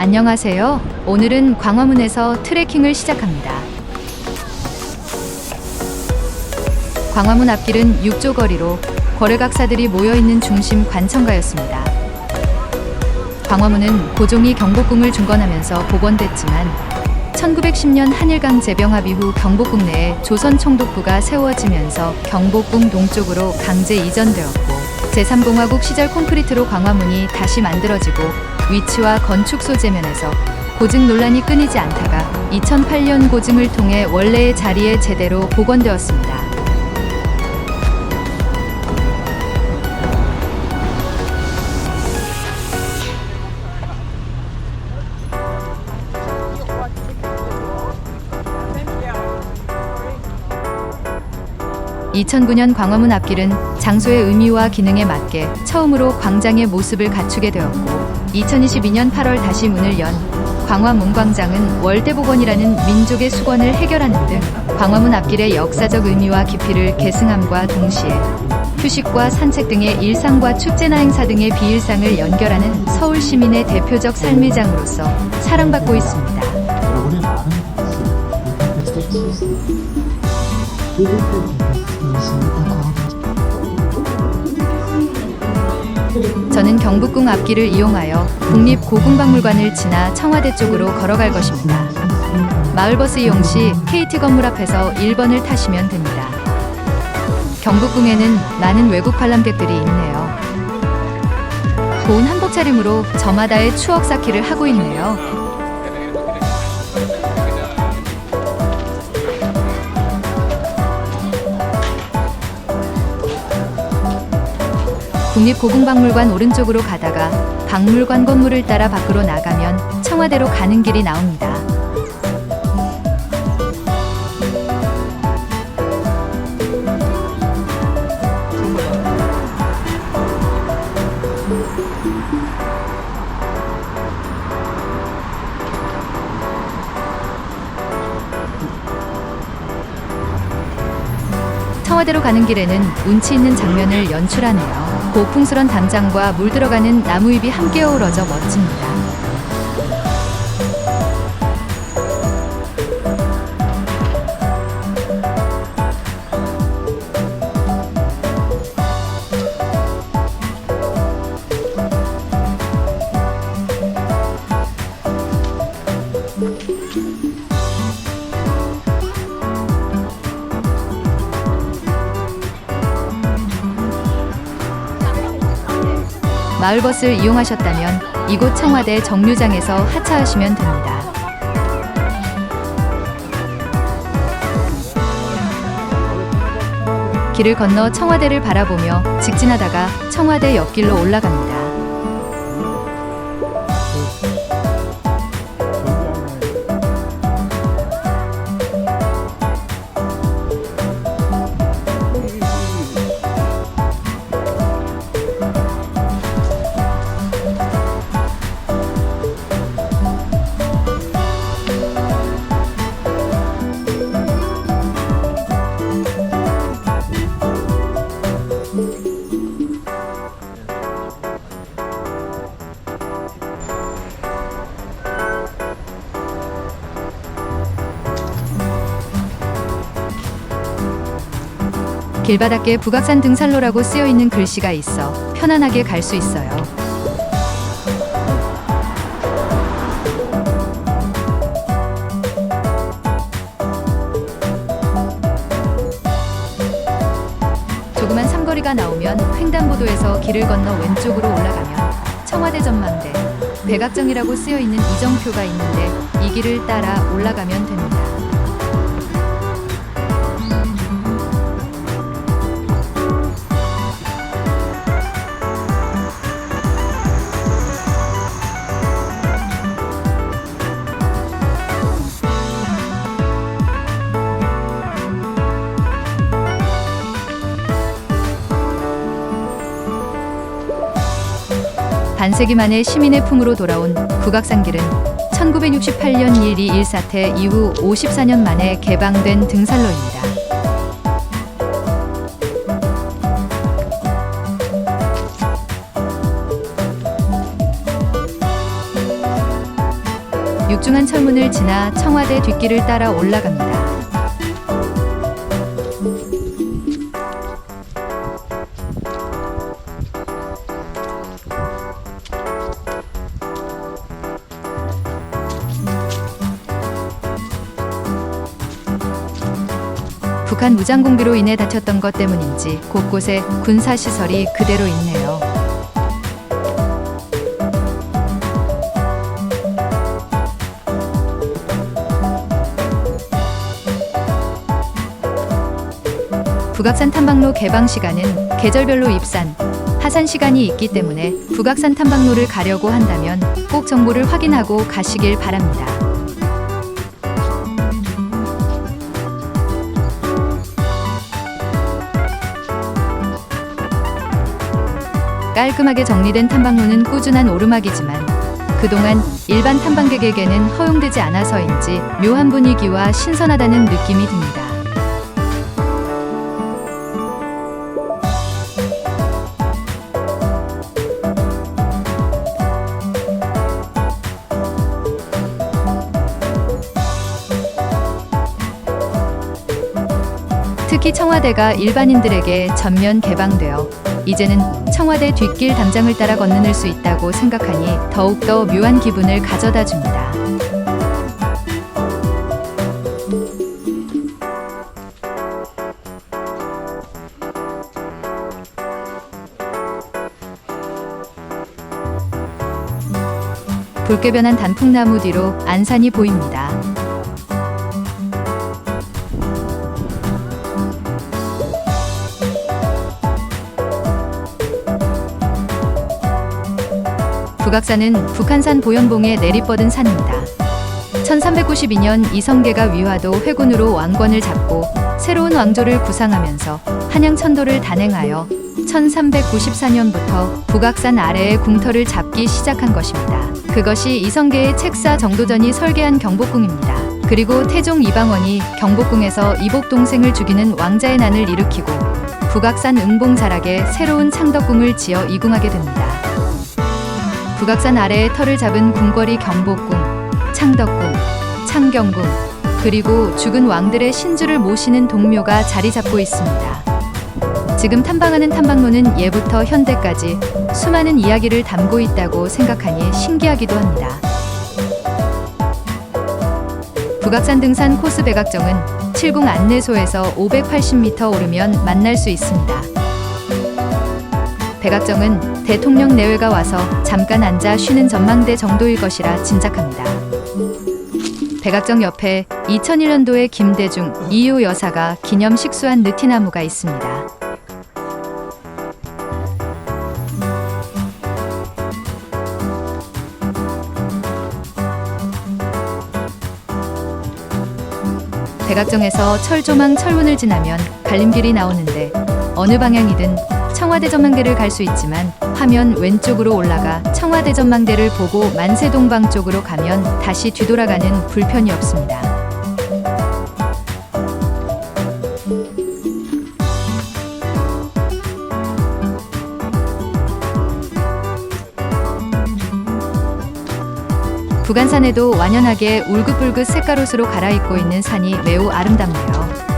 안녕하세요. 오늘은 광화문에서 트레킹을 시작합니다. 광화문 앞길은 6조 거리로 거래각사들이 모여있는 중심 관청가였습니다. 광화문은 고종이 경복궁을 중건하면서 복원됐지만 1910년 한일강 재병합 이후 경복궁 내에 조선 총독부가 세워지면서 경복궁 동쪽으로 강제 이전되었고 제3공화국 시절 콘크리트로 광화문이 다시 만들어지고 위치와 건축 소재 면에서 고증 논란이 끊이지 않다가 2008년 고증을 통해 원래의 자리에 제대로 복원되었습니다. (2009년) 광화문 앞길은 장소의 의미와 기능에 맞게 처음으로 광장의 모습을 갖추게 되었고 2022년 8월 다시 문을 연 광화문광장은 월대복원이라는 민족의 수건을 해결하는 등 광화문 앞길의 역사적 의미와 깊이를 계승함과 동시에 휴식과 산책 등의 일상과 축제나 행사 등의 비일상을 연결하는 서울 시민의 대표적 삶의 장으로서 사랑받고 있습니다. 저는 경북궁 앞길을 이용하여 국립고궁박물관을 지나 청와대 쪽으로 걸어갈 것입니다. 마을버스 이용 시 KT 건물 앞에서 1번을 타시면 됩니다. 경북궁에는 많은 외국 관람객들이 있네요. 고운 한복 차림으로 저마다의 추억 쌓기를 하고 있네요. 국립고궁박물관 오른쪽으로 가다가 박물관 건물을 따라 밖으로 나가면 청와대로 가는 길이 나옵니다. 청와대로 가는 길에는 운치 있는 장면을 연출하네요. 고풍스런 담장과 물 들어가는 나무잎이 함께 어우러져 멋집니다. 마을버스를 이용하셨다면 이곳 청와대 정류장에서 하차하시면 됩니다. 길을 건너 청와대를 바라보며 직진하다가 청와대 옆길로 올라갑니다. 길바닥에 북악산 등산로라고 쓰여 있는 글씨가 있어 편안하게 갈 수 있어요. 조그만 삼거리가 나오면 횡단보도에서 길을 건너 왼쪽으로 올라가면 청와대 전망대, 백악정이라고 쓰여 있는 이정표가 있는데 이 길을 따라 올라가면 됩니다. 반세기 만에 시민의 품으로 돌아온 국악산길은 1968년 1.2 1 사태 이후 54년 만에 개방된 등산로입니다. 육중한 철문을 지나 청와대 뒷길을 따라 올라갑니다. 북한 무장 공비로 인해 다쳤던 것 때문인지 곳곳에 군사 시설이 그대로 있네요. 북악산 탐방로 개방 시간은 계절별로 입산, 하산 시간이 있기 때문에 북악산 탐방로를 가려고 한다면 꼭 정보를 확인하고 가시길 바랍니다. 깔끔하게 정리된 탐방로는 꾸준한 오르막이지만 그동안 일반 탐방객에게는 허용되지 않아서인지 묘한 분위기와 신선하다는 느낌이 듭니다. 특히 청와대가 일반인들에게 전면 개방되어 이제는 청와대 뒷길 담장을 따라 건너늘 수 있다고 생각하니 더욱더 묘한 기분을 가져다 줍니다. 붉게 변한 단풍나무 뒤로 안산이 보입니다. 북악산은 북한산 보현봉에 내리뻗은 산입니다. 1392년 이성계가 위화도 회군으로 왕권을 잡고 새로운 왕조를 구상하면서 한양 천도를 단행하여 1394년부터 북악산 아래의 궁터를 잡기 시작한 것입니다. 그것이 이성계의 책사 정도전이 설계한 경복궁입니다. 그리고 태종 이방원이 경복궁에서 이복 동생을 죽이는 왕자의 난을 일으키고 북악산 응봉자락에 새로운 창덕궁을 지어 이궁하게 됩니다. 북악산 아래의 터를 잡은 궁궐이 경복궁, 창덕궁, 창경궁, 그리고 죽은 왕들의 신주를 모시는 동묘가 자리 잡고 있습니다. 지금 탐방하는 탐방로는 예부터 현대까지 수많은 이야기를 담고 있다고 생각하니 신기하기도 합니다. 북악산 등산 코스 백악정은 칠궁 안내소에서 580m 오르면 만날 수 있습니다. 백악정은 대통령 내외가 와서 잠깐 앉아 쉬는 전망대 정도일 것이라 짐작합니다. 백악정 옆에 2001년도에 김대중, 이효 여사가 기념 식수한 느티나무가 있습니다. 백악정에서 철조망 철문을 지나면 갈림길이 나오는데 어느 방향이든 청와대 전망대를 갈 수 있지만 화면 왼쪽으로 올라가 청와대 전망대를 보고 만세동방 쪽으로 가면 다시 뒤돌아가는 불편이 없습니다. 북한산에도 완연하게 울긋불긋 색깔옷으로 갈아입고 있는 산이 매우 아름답네요.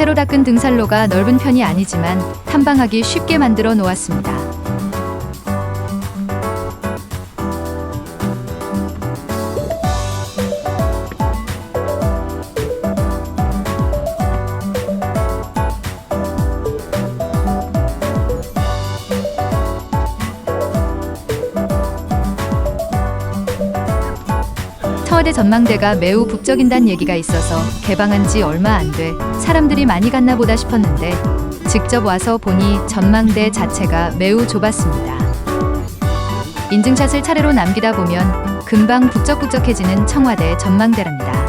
새로 닦은 등산로가 넓은 편이 아니지만 탐방하기 쉽게 만들어 놓았습니다. 청와대 전망대가 매우 북적인다는 얘기가 있어서 개방한 지 얼마 안 돼 사람들이 많이 갔나 보다 싶었는데 직접 와서 보니 전망대 자체가 매우 좁았습니다. 인증샷을 차례로 남기다 보면 금방 북적북적해지는 청와대 전망대랍니다.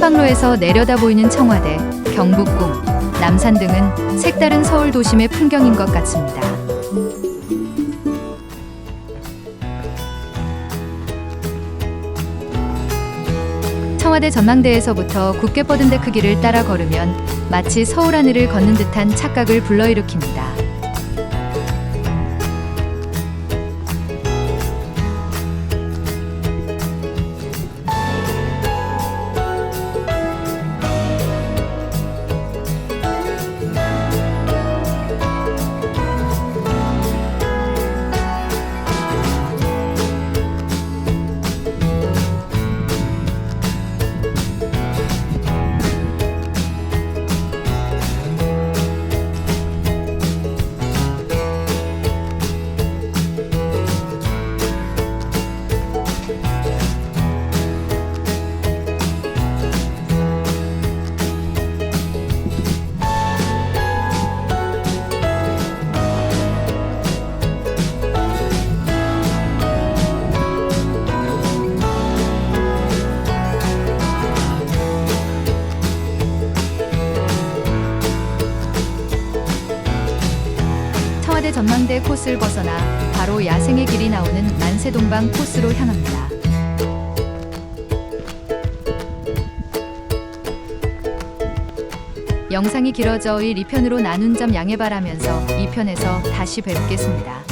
이곳 탐방로에서 내려다 보이는 청와대, 경복궁, 남산 등은 색다른 서울 도심의 풍경인 것 같습니다. 청와대 전망대에서부터 굳게 뻗은 데 크기를 따라 걸으면 마치 서울 하늘을 걷는 듯한 착각을 불러일으킵니다. 전망대 코스를 벗어나 바로 야생의 길이 나오는 만세 동방 코스로 향합니다. 영상이 길어져 1, 2편으로 나눈 점 양해 바라면서 2편에서 다시 뵙겠습니다.